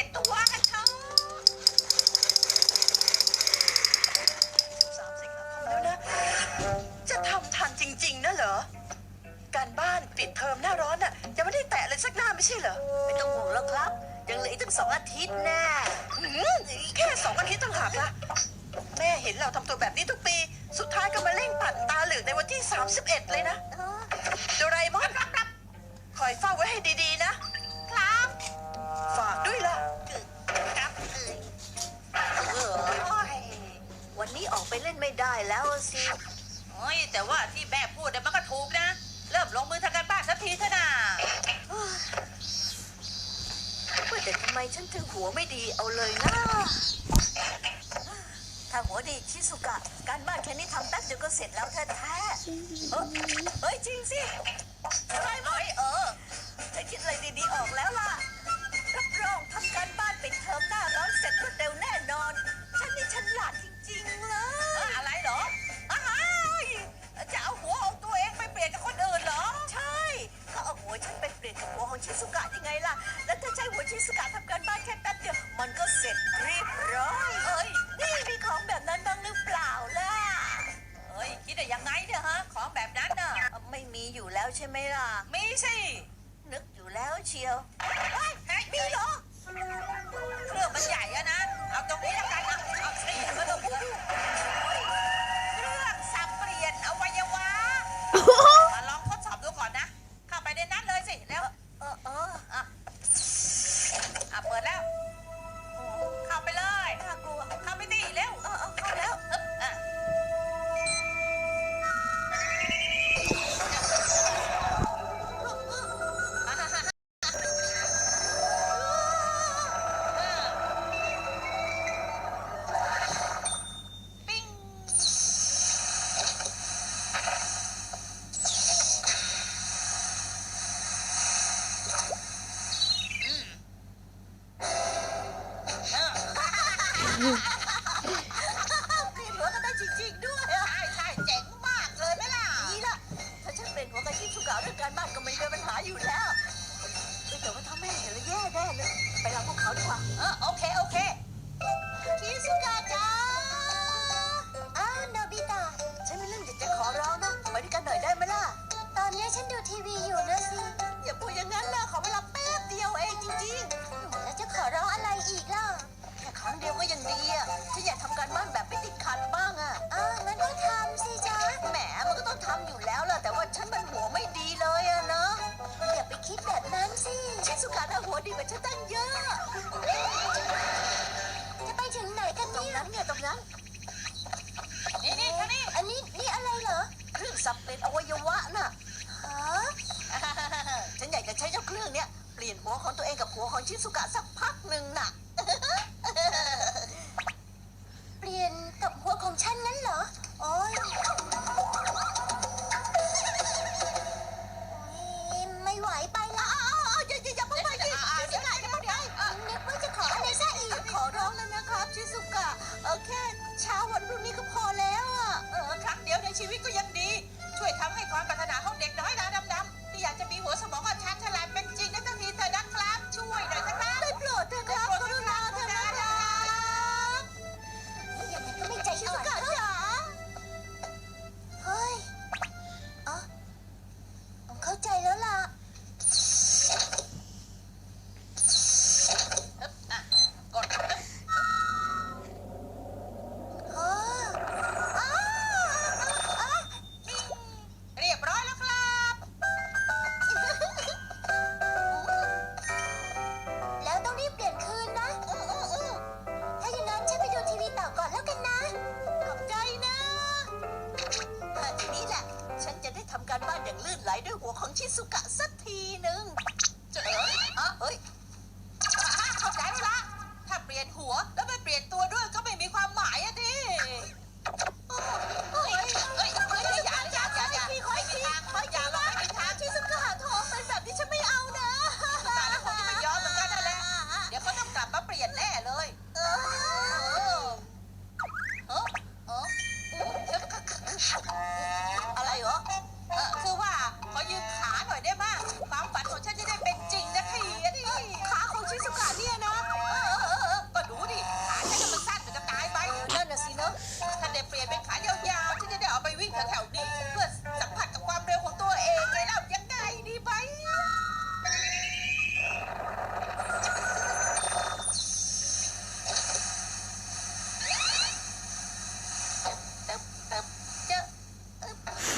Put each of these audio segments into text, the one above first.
ลี่ยนตัวกันเถอะสามสิงหาคมแล้วนะ จะทำทันจริง ๆนะเหรอ การบ้านปิดเทอมหน้าร้อนน่ะยังไม่ได้แตะเลยสักหน้าไม่ใช่เหรอ ไม่ต้องห่วงแล้วครับ ยังเหลืออีกตั้งสองอาทิตย์แน่หืมแค่สองอาทิตย์ต่างหากละแม่เห็นเราทำตัวแบบนี้ทุกปี สุดท้ายก็มาเร่งปั่นตาเหลือกในวันที่ 31 เลยนะเออโดราเอมอนคอยเฝ้าไว้ให้ดีๆนะ แล้วอะสิโอ้ยแต่ว่าที่แม่พูดเนี่ยมันก็ถูกนะ เริ่มลงมือทำการบ้านสักทีเถอะนะว่าแต่ทำไมฉันถึงหัวไม่ดีเอาเลยนะถ้าหัวดีชิสุกะ การบ้านแค่นี้ทำแป๊บเดียวก็เสร็จแล้วแท้ๆเอ้อเฮ้ยจริงสิอะไรไหมเออฉันคิดอะไรดีๆออกแล้วล่ะรับรองทำการบ้านเป็นเทอมหน้าร้อน ช่ไหมล่ะมีสินึกอยู่แล้วเชียวเฮ้ยมีเหรอเครื่องมันใหญ่อะนะ เอาตรงนี้แล้วกัน รงนั้นไงตรงนั้นนี่นี่ท่านี่อันนี้นี่อะไรเหรอ เครื่องสับเป็นอวัยวะน่ะฮะฉันอยากจะใช้เจ้าเครื่องเนี้ยเปลี่ยนหัวของตัวเองกับหัวของชิสุกะสักพักหนึ่งน่ะ เปลี่ยนกับหัวของฉันงั้นเหรอ โอ้ย ออแค่เช้าวันรุ่นนี้ก็พอแล้วอะ เออครั้งเดียวในชีวิตก็ยังดี ช่วยทำให้ความปรารถนาของเด็กน้อยนาด หัว แล้วไปเปลี่ยนตัว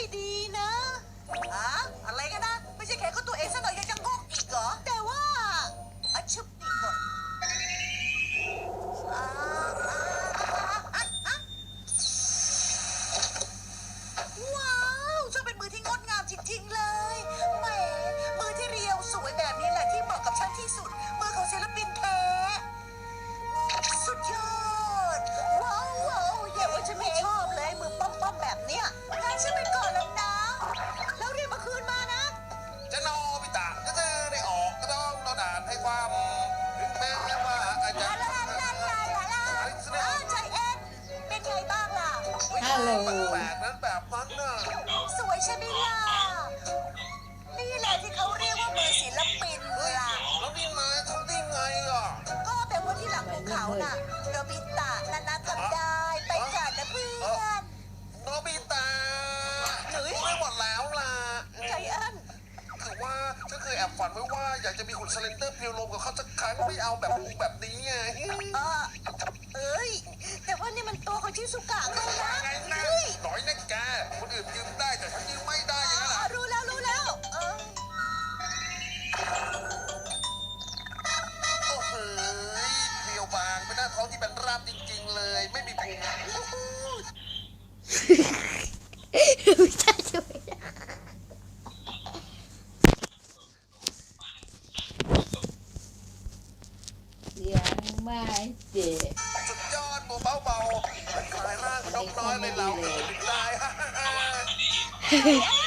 ไม่ดีนะฮะ สเลนเตอร์เพิวลมกับเขาสักครั้งไม่เอาแบบนี้แบบนี้ไงเอ้ย แต่ว่านี่มันตัวของชิสุกะเขานะไงนะน้อยนะแกคนอื่นยืมได้แต่ฉันยืมไม่ได้ยังนั้นเรู้แล้วรู้แล้ว เออโอ้ยเพียวบางเป็นหน้าท้องที่เป็นราบจริง ๆ เลย ไม่มีพุง โจสุดยอดหมูเบาเบาคลายมางนกน้อยเลยเราเฮ่าฮ่า